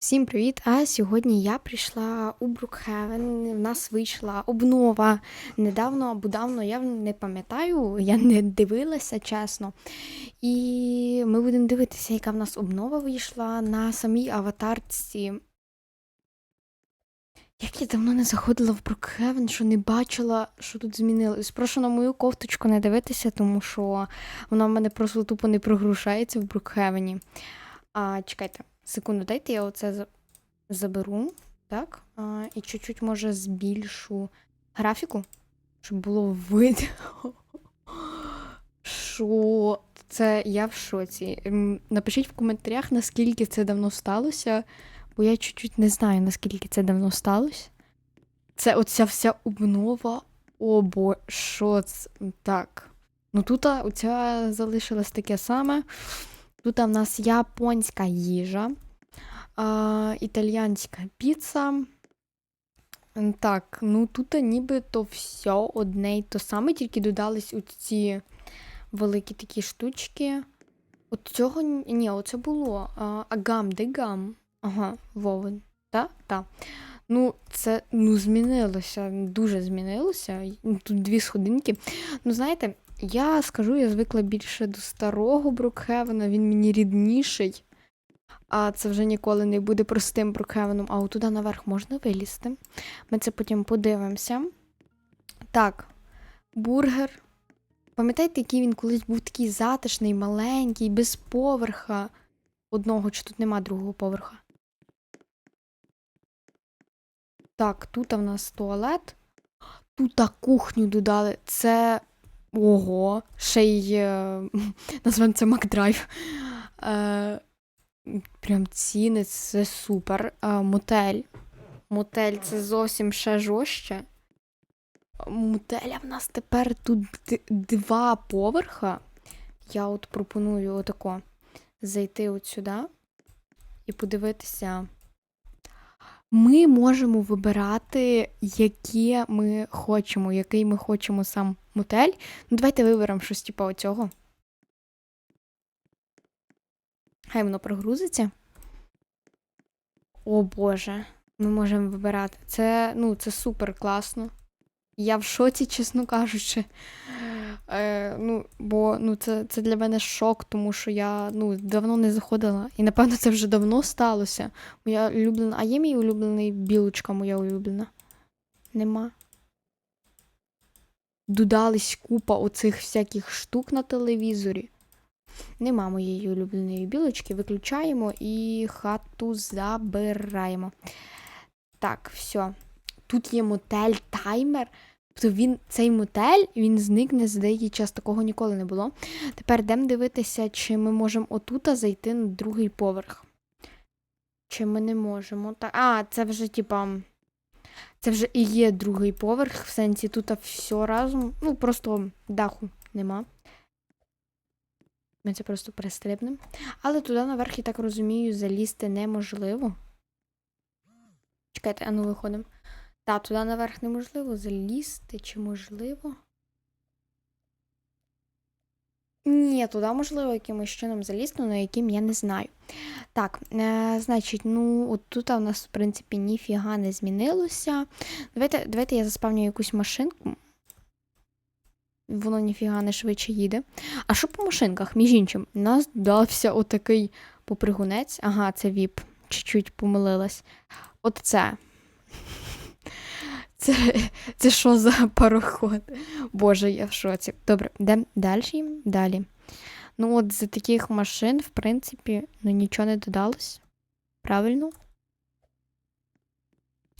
Всім привіт! А сьогодні я прийшла у Брукхевен. В нас вийшла обнова недавно або давно, я не пам'ятаю, я не дивилася, чесно. І ми будемо дивитися, яка в нас обнова вийшла на самій аватарці. Як я давно не заходила в Брукхевен, що не бачила, що тут змінилось. Прошу на мою кофточку не дивитися, тому що вона в мене просто тупо не прогрушається в Брукхевені. А, чекайте, секунду, дайте я оце заберу, так? А, і чуть-чуть, може, збільшу графіку, щоб було видно. Що це я в шоці. Напишіть в коментарях, наскільки це давно сталося, бо я чуть-чуть не знаю, наскільки це давно сталося. Це оця вся обнова. О, бо що це? Так. Ну тут оця залишилась таке саме. Тут в нас японська їжа, а, італіянська піца. Так, ну тут нібито все одне й то саме, тільки додались у ці великі такі штучки. От цього ні, оце було. Агам, де гам? Ага, вовен. Так? Так. Ну, це ну, змінилося, дуже змінилося. Тут дві сходинки. Ну, знаєте, я скажу, я звикла більше до старого Брукхевена, він мені рідніший. А це вже ніколи не буде простим Брукхевеном. А отуда наверх можна вилізти. Ми це потім подивимося. Так, бургер. Пам'ятаєте, який він колись був такий затишний, маленький, без поверха одного, чи тут нема другого поверха? Так, тут в нас туалет. Тут кухню додали. Це. Ого, ще й е, назвемо це Макдрайв. Е, прям ціни, це супер. Е, мотель. Мотель це зовсім ще жорстче. Мотеля в нас тепер тут два поверха. Я от пропоную отако зайти от сюди і подивитися. Ми можемо вибирати, які ми хочемо, який ми хочемо сам мотель. Ну, давайте виберемо щось типу оцього. Хай воно прогрузиться. О Боже, ми можемо вибирати. Це, ну, це супер класно. Я в шоці, чесно кажучи. Е, ну, бо ну, це, це для мене шок, тому що я ну, давно не заходила. І напевно це вже давно сталося. Моя улюблена. А є мій улюблений білочка моя улюблена? Нема. Додались купа оцих всяких штук на телевізорі. Нема моєї улюбленої білочки. Виключаємо і хату забираємо. Так, все. Тут є мотель таймер. Тобто він, цей мотель він зникне за деякий час, такого ніколи не було. Тепер йдемо дивитися, чи ми можемо отута зайти на другий поверх. Чи ми не можемо. Так, а, це вже, типа. Це вже і є другий поверх, в сенсі тут все разом. Ну, просто даху нема. Ми це просто перестрибнемо. Але туди наверх, я так розумію, залізти неможливо. Чекайте, а ну виходимо. Та, туди наверх неможливо залізти, чи можливо? Ні, туди можливо якимось чином залізти, але яким я не знаю. Так, е, значить, ну, от тут у нас, в принципі, ніфіга не змінилося. Давайте, давайте я заспавню якусь машинку. Воно ніфіга не швидше їде. А що по машинках? Між іншим, у нас дався отакий попригунець. Ага, це віп. Чуть-чуть помилилась. От це. Це, це що за пароход? Боже, я в шоці. Добре, йдемо далі. Далі. Ну, от за таких машин, в принципі, ну нічого не додалось. Правильно?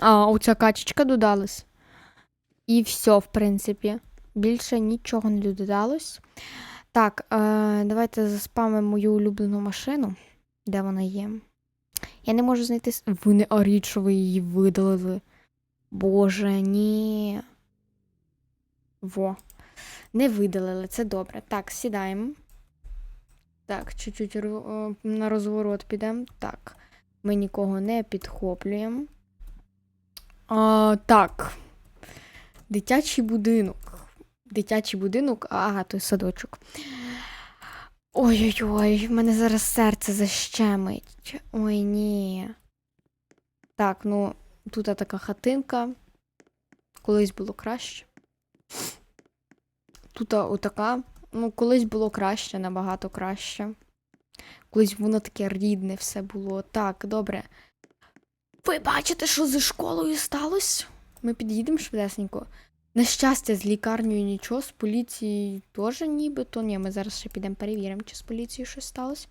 А, оця качечка додалась. І все, в принципі. Більше нічого не додалось. Так, е, давайте заспамимо мою улюблену машину. Де вона є? Я не можу знайти. Ви не оріть, ви її видалили. Боже, ні. Во. Не видалили, це добре. Так, сідаємо. Так, чуть-чуть на розворот підемо. Так. Ми нікого не підхоплюємо. А, так. Дитячий будинок. Дитячий будинок, ага, той садочок. Ой-ой-ой, в мене зараз серце защемить. Ой, ні. Так, ну, тут така хатинка. Колись було краще. Тут отака. Ну, колись було краще, набагато краще. Колись воно таке рідне все було. Так, добре. Ви бачите, що зі школою сталося? Ми під'їдемо швидесенько. На щастя, з лікарнею нічого, з поліцією теж нібито. Ні, ми зараз ще підемо перевіримо, чи з поліцією щось сталося.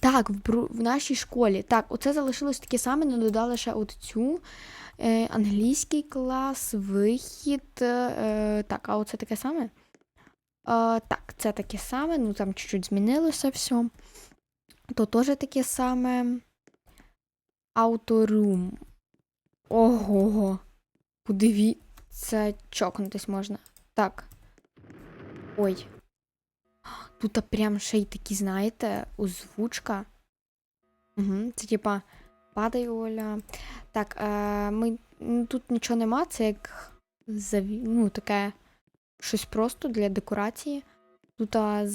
Так, в, бру- в нашій школі. Так, оце залишилось таке саме, але додали ще от цю. Е, англійський клас, вихід. Е, так, а оце таке саме? Е, так, це таке саме, ну там чуть-чуть змінилося все. То теж таке саме. Ауторум. Ого. Подивіться, чокнутись можна. Так. Ой. Тут прям ще й такі, знаєте, озвучка. Угу, це типа падай Оля. Так, е, ми, м, тут нічого нема, це як ну, таке щось просто для декорації. Тут а,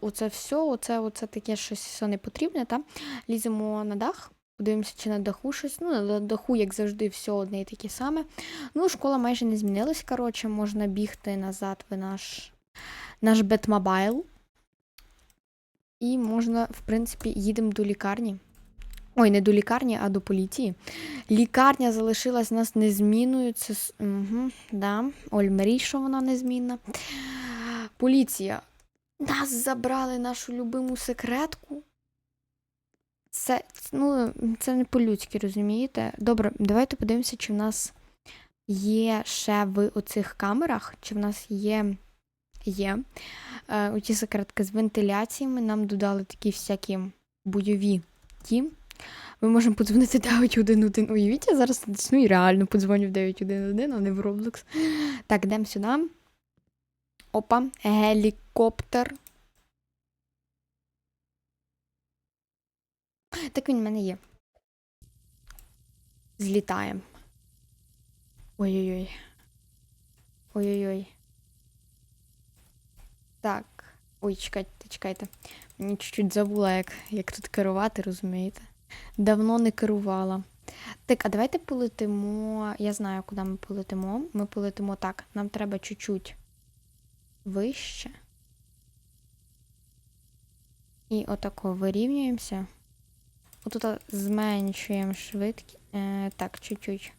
оце все, оце, оце таке щось все не потрібне, та? Ліземо на дах, подивимося, чи на даху щось. Ну, на даху, як завжди, все одне і таке саме. Ну, школа майже не змінилась, коротше, можна бігти назад в наш, наш Бетмобайл. І можна, в принципі, їдемо до лікарні. Ой, не до лікарні, а до поліції. Лікарня залишилась у нас незмінною. Це угу, да. Оль мрій, що вона незмінна. Поліція. Нас забрали нашу любиму секретку. Це, ну, це не по-людськи, розумієте? Добре, давайте подивимося, чи в нас є ще в оцих камерах, чи в нас є. Є. Е, оті секретки з вентиляціями. Нам додали такі всякі бойові ті. Ми можемо подзвонити 911. Уявіть, я зараз ну і реально подзвоню в 911, а не в Roblox. Так, йдемо сюди. Опа, гелікоптер. Так він в мене є. Злітаємо. Ой-ой-ой. Ой-ой-ой. Так. Ой, чекайте, чекайте. Мені чуть-чуть забула, як, як тут керувати, розумієте? Давно не керувала. Так, а давайте полетимо. Я знаю, куди ми полетимо. Ми полетимо так. Нам треба чуть-чуть вище. І отако вирівнюємося. Отут зменшуємо швидкість. Е, так, чуть-чуть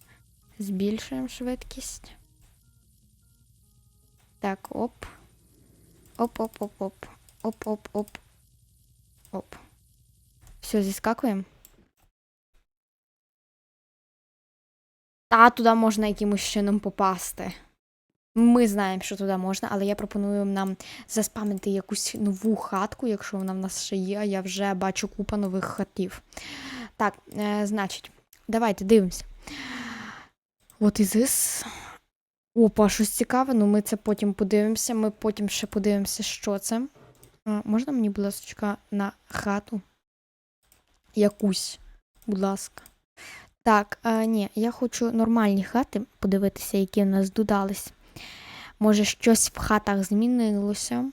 збільшуємо швидкість. Так, оп. Оп-оп-оп-оп. Оп-оп-оп. Оп. Все, зіскакуємо. Та туди можна якимось чином попасти. Ми знаємо, що туди можна, але я пропоную нам заспамити якусь нову хатку, якщо вона в нас ще є. Я вже бачу купа нових хатів. Так, е, значить, давайте дивимося. От і this. Опа, щось цікаве, ну ми це потім подивимося. Ми потім ще подивимося, що це. Можна мені, будь ласка, на хату? Якусь, будь ласка. Так, а, ні, я хочу нормальні хати подивитися, які в нас додались. Може, щось в хатах змінилося.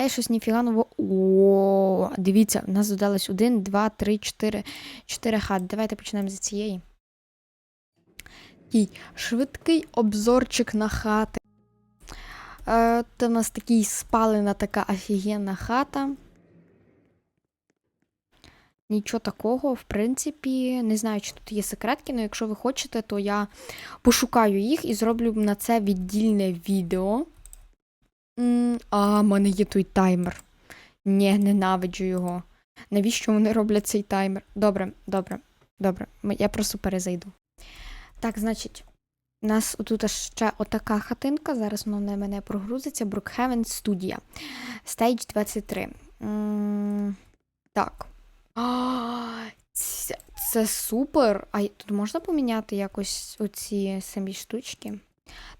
Ей, щось ніфіга нового. О, дивіться, в нас додалось 1, 2, 3, 4, 4 хати. Давайте почнемо з цієї. Такий швидкий обзорчик на хати. Е, Це у нас такий спалена така офігенна хата. Нічого такого, в принципі, не знаю, чи тут є секретки, але якщо ви хочете, то я пошукаю їх і зроблю на це віддільне відео. А, в мене є той таймер. Ні, ненавиджу його. Навіщо вони роблять цей таймер? Добре, добре, добре. Я просто перезайду. Так, значить, у нас отут ще отака хатинка. Зараз вона на мене прогрузиться. Brookhaven Studio. Stage 23. М, Так. Це, це супер. А тут можна поміняти якось оці самі штучки?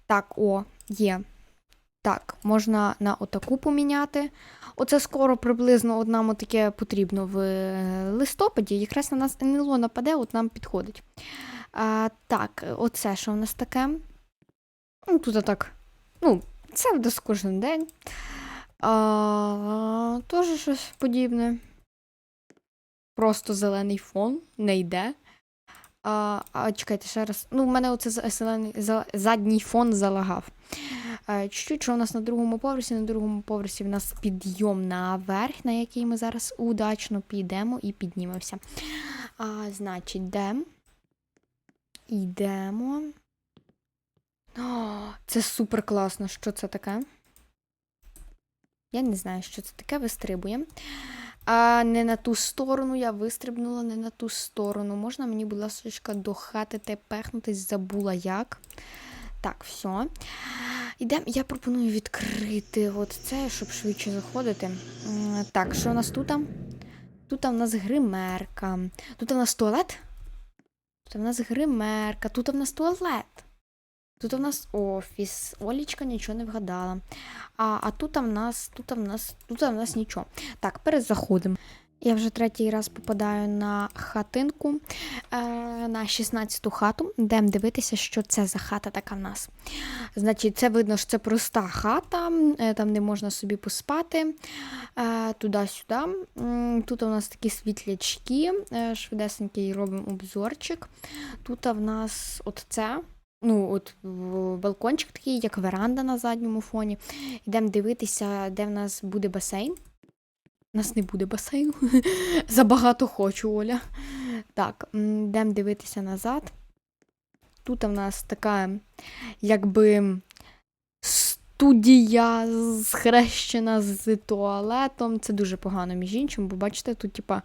Так, о, є. Так, можна на отаку поміняти. Оце скоро приблизно от нам таке потрібно в е, листопаді. Якраз на нас НЛО нападе, от нам підходить. А, так, оце що в нас таке? Ну, тут так. Ну, це в кожен день. А, теж щось подібне. Просто зелений фон, не йде. А, а чекайте ще раз. Ну, в мене оце зелений, за- задній фон залагав. Е, Чуть-чуть, що у нас на другому поверсі. На другому поверсі в нас підйом наверх, на який ми зараз удачно підемо і піднімемося. А, значить, йдемо. Йдемо. О, це супер класно. Що це таке? Я не знаю, що це таке, вистрибуємо. А не на ту сторону, я вистрибнула не на ту сторону. Можна мені, будь ласка, до хати тепехнутись, забула як. Так, все. Ідемо, я пропоную відкрити от це, щоб швидше заходити. Так, що у нас тут? Тут у нас гримерка. Тут у нас туалет. Тут у нас гримерка, тут у нас туалет. Тут у нас офіс. Олічка нічого не вгадала. А, а тут в нас, тут в нас, тут в нас нічого. Так, перезаходимо. Я вже третій раз попадаю на хатинку, е, на 16-ту хату. Йдемо дивитися, що це за хата така в нас. Значить, це видно, що це проста хата, е, там де можна собі поспати. Е, туди-сюди. Тут у нас такі світлячки, швидесенький робимо обзорчик. Тут в нас от це. Ну, от балкончик такий, як веранда на задньому фоні. Йдемо дивитися, де в нас буде басейн. У нас не буде басейну. Забагато хочу, Оля. Так, йдемо дивитися назад. Тут в нас така, якби студія схрещена з туалетом. Це дуже погано, між іншим, бо бачите, тут, типа,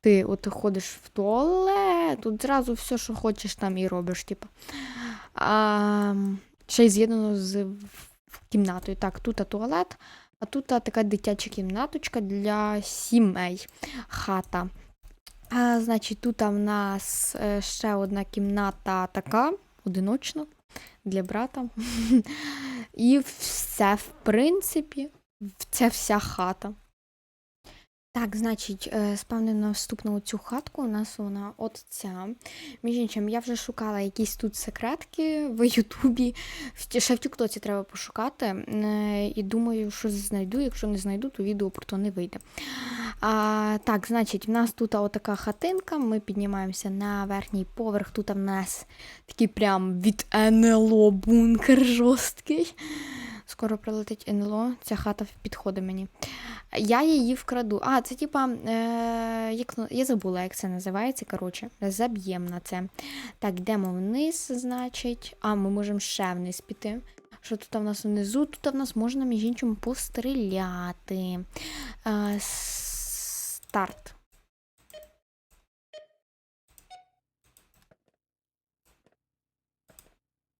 ти от ходиш в туалет, тут зразу все, що хочеш, там і робиш, типа. А, ще й з'єднано з кімнатою. Так, тут туалет, а тут така дитяча кімнаточка для сімей. Хата. А, значить, тут в нас е, ще одна кімната така, одиночна, для брата. І все, в принципі, це вся хата. Так, значить, е, спавнив наступну цю хатку. У нас вона от. Між іншим, я вже шукала якісь тут секретки в Ютубі. Ще в Тіктоці треба пошукати. е, І думаю, що знайду. Якщо не знайду, то відео про то не вийде. А, так, значить, в нас тут отака хатинка. Ми піднімаємося на верхній поверх. Тут в нас такий прям від НЛО бункер жорсткий. Скоро прилетить НЛО, ця хата підходить мені. Я її вкраду. А, це типа, е, як, ну, я забула, як це називається. Коротше, заб'ємо на це. Так, йдемо вниз, значить. А, ми можемо ще вниз піти. Що тут в нас внизу? Тут в нас можна між іншим постріляти. Е, старт.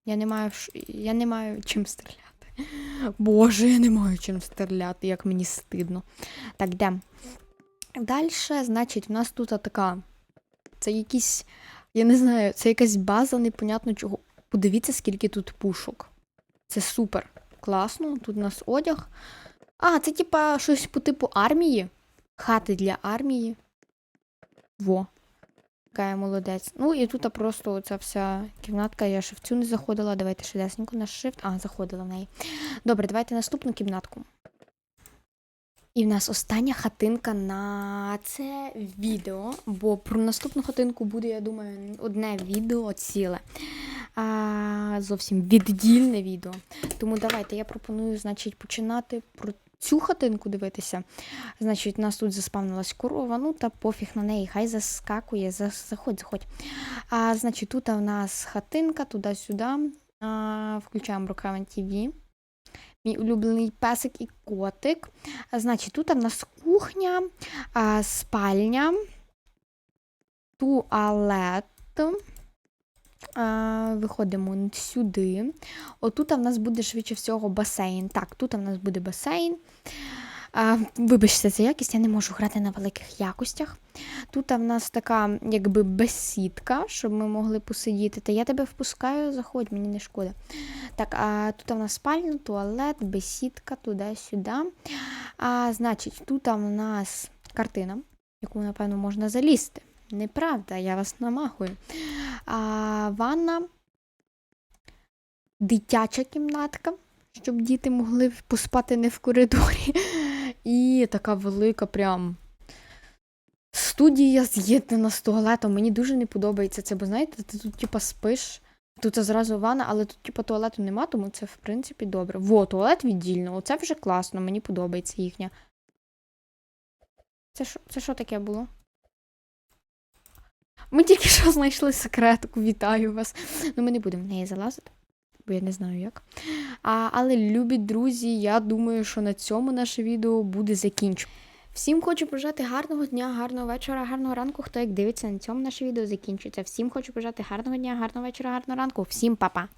Я не маю, я не маю чим стріляти. Боже, я не маю чим стріляти, як мені стидно. Так, йдемо. Далі, значить, в нас тут така. Це якісь. Я не знаю, це якась база, непонятно чого. Подивіться, скільки тут пушок. Це супер. Класно. Тут у нас одяг. А, це типа щось по типу армії. Хати для армії. Во. Яка я молодець. Ну і тут просто оця вся кімнатка. Я ще в цю не заходила. Давайте швидесенько на shift. А, заходила в неї. Добре, давайте наступну кімнатку. І в нас остання хатинка на це відео, бо про наступну хатинку буде, я думаю, одне відео ціле. А, зовсім віддільне відео. Тому давайте я пропоную, значить, починати про цю хатинку дивитися. Значить, у нас тут заспавнилась корова, ну та пофіг на неї, хай заскакує, заходь, заходь. А, значить, тут у нас хатинка, туди-сюди. Включаємо Brookhaven TV. Мій улюблений песик і котик. А, Значить, тут у нас кухня, а, спальня, туалет. Виходимо сюди. Отут у нас буде швидше всього басейн. Так, тут у нас буде басейн. Вибачте за якість, я не можу грати на великих якостях. Тут в нас така, якби бесідка, щоб ми могли посидіти. Та я тебе впускаю, заходь, мені не шкода. Так, а тут у нас спальня, туалет, бесідка, туди-сюди. А, значить, тут у нас картина, яку, напевно, можна залізти. Неправда, я вас намахую. А, ванна, дитяча кімнатка, щоб діти могли поспати не в коридорі. І така велика, прям студія з'єднана з туалетом. Мені дуже не подобається це, бо знаєте, ти тут типа спиш. Тут зразу ванна, але тут типа туалету нема, тому це в принципі добре. Во, туалет віддільно. Оце вже класно, мені подобається їхня. Це що, це таке було? Ми тільки що знайшли секретку, вітаю вас. Ну, ми не будемо в неї залазити, бо я не знаю як. А, але, любі друзі, я думаю, що на цьому наше відео буде закінчено. Всім хочу бажати гарного дня, гарного вечора, гарного ранку. Хто як дивиться на цьому наше відео закінчується. Всім хочу бажати гарного дня, гарного вечора, гарного ранку. Всім па-па!